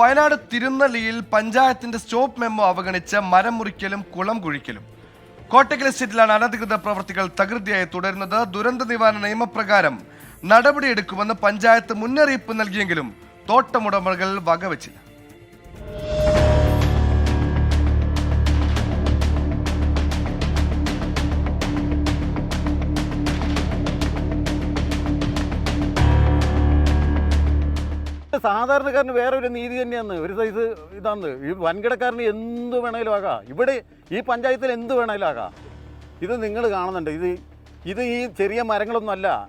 വയനാട് തിരുനെല്ലിയിൽ പഞ്ചായത്തിന്റെ stop memo അവഗണിച്ച് മരം മുറിക്കലും കുളം കുഴിക്കലും. കോട്ടക്കൽ എസ്റ്റേറ്റിലാണ് അനധികൃത പ്രവർത്തികൾ തകൃതിയായി തുടരുന്നത്. ദുരന്ത നിവാരണ നിയമപ്രകാരം നടപടിയെടുക്കുമെന്ന് പഞ്ചായത്ത് മുന്നറിയിപ്പ് നൽകിയെങ്കിലും തോട്ടമുടമകൾ വകവച്ചില്ല. സാധാരണക്കാരന് വേറെ ഒരു നീതി തന്നെയാണ്. ഒരു സൈസ് ഇതാണ്. ഈ വൻകിടക്കാരന് എന്ത് വേണേലും ആകാം. ഇവിടെ ഈ പഞ്ചായത്തിൽ എന്ത് വേണേലും ആകാം. ഇത് നിങ്ങൾ കാണുന്നുണ്ട്. ഇത് ഇത് ഈ ചെറിയ മരങ്ങളൊന്നും അല്ല.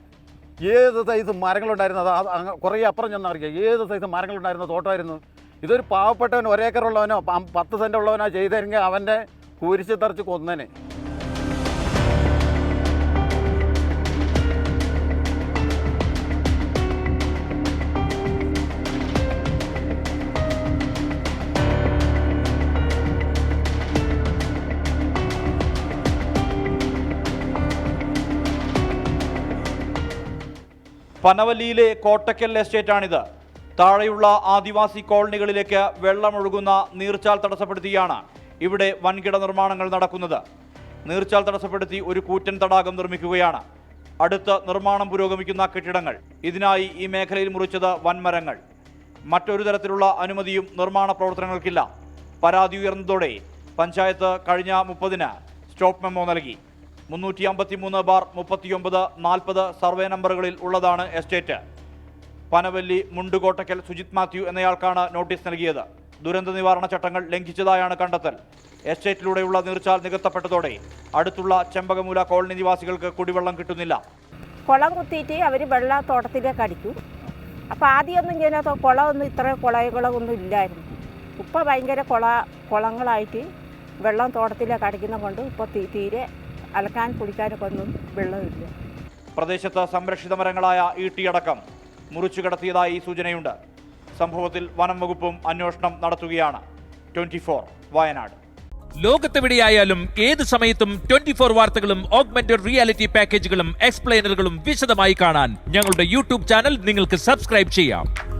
ഏത് സൈസ് മരങ്ങളുണ്ടായിരുന്നത് കുറേ അപ്പുറം ചെന്നറിയാം ഏത് സൈസ് മരങ്ങളുണ്ടായിരുന്ന? തോട്ടമായിരുന്നു. ഇതൊരു പാവപ്പെട്ടവൻ ഒരേക്കറുള്ളവനോ പത്ത് സെന്റ് ഉള്ളവനോ ചെയ്തെങ്കിൽ അവന്റെ കുരിശ് തറച്ച് കൊന്നനെ. പനവല്ലിയിലെ കോട്ടക്കൽ എസ്റ്റേറ്റാണിത്. താഴെയുള്ള ആദിവാസി കോളനികളിലേക്ക് വെള്ളമൊഴുകുന്ന നീർച്ചാൽ തടസ്സപ്പെടുത്തിയാണ് ഇവിടെ വൻകിട നിർമ്മാണങ്ങൾ നടക്കുന്നത്. നീർച്ചാൽ തടസ്സപ്പെടുത്തി ഒരു കൂറ്റൻ തടാകം നിർമ്മിക്കുകയാണ്. അടുത്ത് നിർമ്മാണം പുരോഗമിക്കുന്ന കെട്ടിടങ്ങൾ. ഇതിനായി ഈ മേഖലയിൽ മുറിച്ചത് വൻമരങ്ങൾ. മറ്റൊരു തരത്തിലുള്ള അനുമതിയും നിർമ്മാണ പ്രവർത്തനങ്ങൾക്കില്ല. പരാതി ഉയർന്നതോടെ പഞ്ചായത്ത് കഴിഞ്ഞ മുപ്പതിന് സ്റ്റോപ്പ് മെമ്മോ നൽകി. മുന്നൂറ്റി അമ്പത്തി മൂന്ന് ബാർ മുപ്പത്തിയൊമ്പത് നാൽപ്പത് സർവേ നമ്പറുകളിൽ ഉള്ളതാണ് എസ്റ്റേറ്റ്. പനവല്ലി മുണ്ടുകോട്ടക്കൽ സുജിത് മാത്യു എന്നയാൾക്കാണ് നോട്ടീസ് നൽകിയത്. ദുരന്ത നിവാരണ ചട്ടങ്ങൾ ലംഘിച്ചതായാണ് കണ്ടെത്തൽ. എസ്റ്റേറ്റിലൂടെയുള്ള നീർച്ചാൽ നികത്തപ്പെട്ടതോടെ അടുത്തുള്ള ചെമ്പകമൂല കോളനി നിവാസികൾക്ക് കുടിവെള്ളം കിട്ടുന്നില്ല. കുളം കുത്തിയിട്ട് അവർ വെള്ള തോട്ടത്തിലേക്ക് അടിക്കും അപ്പോൾ ആദ്യമൊന്നും ഇങ്ങനെ കുളമൊന്നും ഇത്ര കുളകളൊന്നും ഇല്ലായിരുന്നു. ഇപ്പോൾ ഭയങ്കര കുള കുളങ്ങളായിട്ട് വെള്ളം തോട്ടത്തിലേക്ക് അടിക്കുന്നത് കൊണ്ട് ഇപ്പോൾ തീരെ അലക്കാൻ കുടിക്കാനൊക്കെ ഒന്നും വെള്ളമില്ല. പ്രദേശത്ത് സംരക്ഷിത മരങ്ങളായ ഈട്ടിയടക്കം മുറിച്ചു കടത്തിയതായി സൂചനയുണ്ട്. സംഭവത്തിൽ വനം വകുപ്പും അന്വേഷണം നടത്തുകയാണ്. ട്വന്റി വയനാട്. ലോകത്തെവിടെയായാലും ഏത് സമയത്തും ട്വന്റി ഫോർ വാർത്തകളും ഓഗ്മെന്റഡ് റിയാലിറ്റി പാക്കേജുകളും എക്സ്പ്ലെയിനറുകളും വിശദമായി കാണാൻ ഞങ്ങളുടെ യൂട്യൂബ് ചാനൽ നിങ്ങൾക്ക് സബ്സ്ക്രൈബ് ചെയ്യാം.